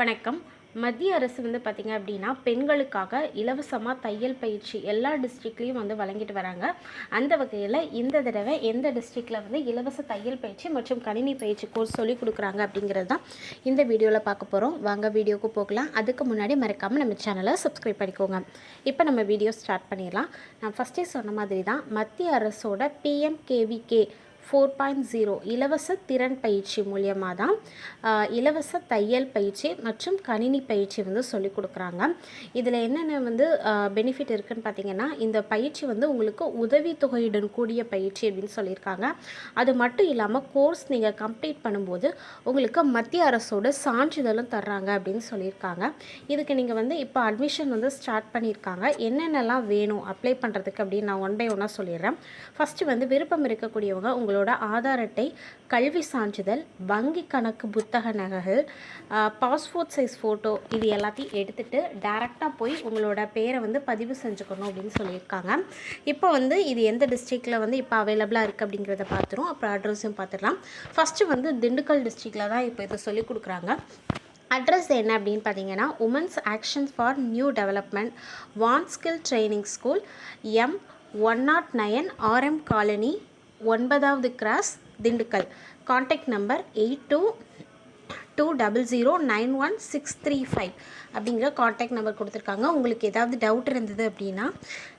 வணக்கம். மத்திய அரசு வந்து பார்த்திங்க அப்படின்னா பெண்களுக்காக இலவசமாக தையல் பயிற்சி எல்லா டிஸ்ட்ரிக்ட்லேயும் வந்து வழங்கிட்டு வராங்க. அந்த வகையில் இந்த தடவை எந்த டிஸ்ட்ரிக்டில் வந்து இலவச தையல் பயிற்சி மற்றும் கணினி பயிற்சி கோர்ஸ் சொல்லி கொடுக்குறாங்க அப்படிங்கிறது தான் இந்த வீடியோவில் பார்க்க போகிறோம் வாங்க வீடியோவுக்கு போகலாம். அதுக்கு முன்னாடி மறக்காமல் நம்ம சேனலை சப்ஸ்கிரைப் பண்ணிக்கோங்க. இப்போ நம்ம வீடியோ ஸ்டார்ட் பண்ணிடலாம். நான் ஃபஸ்ட்டே சொன்ன மாதிரி தான் மத்திய அரசோட பிஎம்கேவிகே ஃபோர் பாயிண்ட் ஜீரோ இலவச திறன் பயிற்சி மூலியமாக தான் இலவச தையல் பயிற்சி மற்றும் கணினி பயிற்சி வந்து சொல்லிக் கொடுக்குறாங்க. இதில் என்னென்ன வந்து பெனிஃபிட் இருக்குன்னு பார்த்தீங்கன்னா இந்த பயிற்சி வந்து உங்களுக்கு உதவித்தொகையுடன் கூடிய பயிற்சி அப்படின்னு சொல்லியிருக்காங்க. அது மட்டும் இல்லாமல் கோர்ஸ் நீங்கள் கம்ப்ளீட் பண்ணும்போது உங்களுக்கு மத்திய அரசோட சான்றிதழும் தர்றாங்க அப்படின்னு சொல்லியிருக்காங்க. இதுக்கு நீங்கள் வந்து இப்போ அட்மிஷன் வந்து ஸ்டார்ட் பண்ணியிருக்காங்க. என்னென்னலாம் வேணும் அப்ளை பண்ணுறதுக்கு அப்படின்னு நான் ஒன் பை ஒன்னாக சொல்லிடுறேன். ஃபஸ்ட்டு வந்து விருப்பம் இருக்கக்கூடியவங்க உங்களோட ஆதார் அட்டை கல்வி சான்றிதழ் வங்கி கணக்கு புத்தக நகல் பாஸ்போர்ட் சைஸ் ஃபோட்டோ இது எல்லாத்தையும் எடுத்துகிட்டு டேரெக்டாக போய் உங்களோட பேரை வந்து பதிவு செஞ்சுக்கணும் அப்படின்னு சொல்லியிருக்காங்க. இப்போ வந்து இது எந்த டிஸ்ட்ரிக்டில் வந்து இப்போ அவைலபிளாக இருக்குது அப்படிங்கிறத பார்த்துரும். அப்புறம் அட்ரஸும் பார்த்துடலாம். ஃபஸ்ட்டு வந்து திண்டுக்கல் டிஸ்ட்ரிக்டில் தான் இப்போ இதை சொல்லிக் கொடுக்குறாங்க. அட்ரஸ் என்ன அப்படின்னு பார்த்தீங்கன்னா women's action for new development van skill training school M one nought nine RM colony ஒன்பதாவது cross Dindigul. Contact number eight two two double zero nine one six three five அப்படிங்கிற காண்டாக்ட் நம்பர் கொடுத்துருக்காங்க. உங்களுக்கு ஏதாவது doubt இருந்தது அப்படின்னா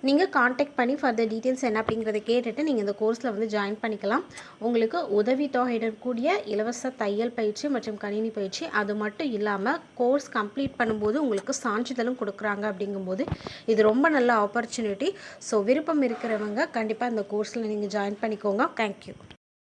நீங்கள் contact பண்ணி further details என்ன அப்படிங்கிறத கேட்டுட்டு நீங்கள் இந்த கோர்ஸில் வந்து ஜாயின் பண்ணிக்கலாம். உங்களுக்கு உதவித்தொகையுடன் கூடிய இலவச தையல் பயிற்சி மற்றும் கணினி பயிற்சி அது மட்டும் இல்லாமல் கோர்ஸ் கம்ப்ளீட் பண்ணும்போது உங்களுக்கு சான்றிதழும் கொடுக்குறாங்க அப்படிங்கும்போது இது ரொம்ப நல்ல ஆப்பர்ச்சுனிட்டி ஸோ விருப்பம் இருக்கிறவங்க கண்டிப்பாக இந்த கோர்ஸில் நீங்கள் ஜாயின் பண்ணிக்கோங்க. தேங்க்யூ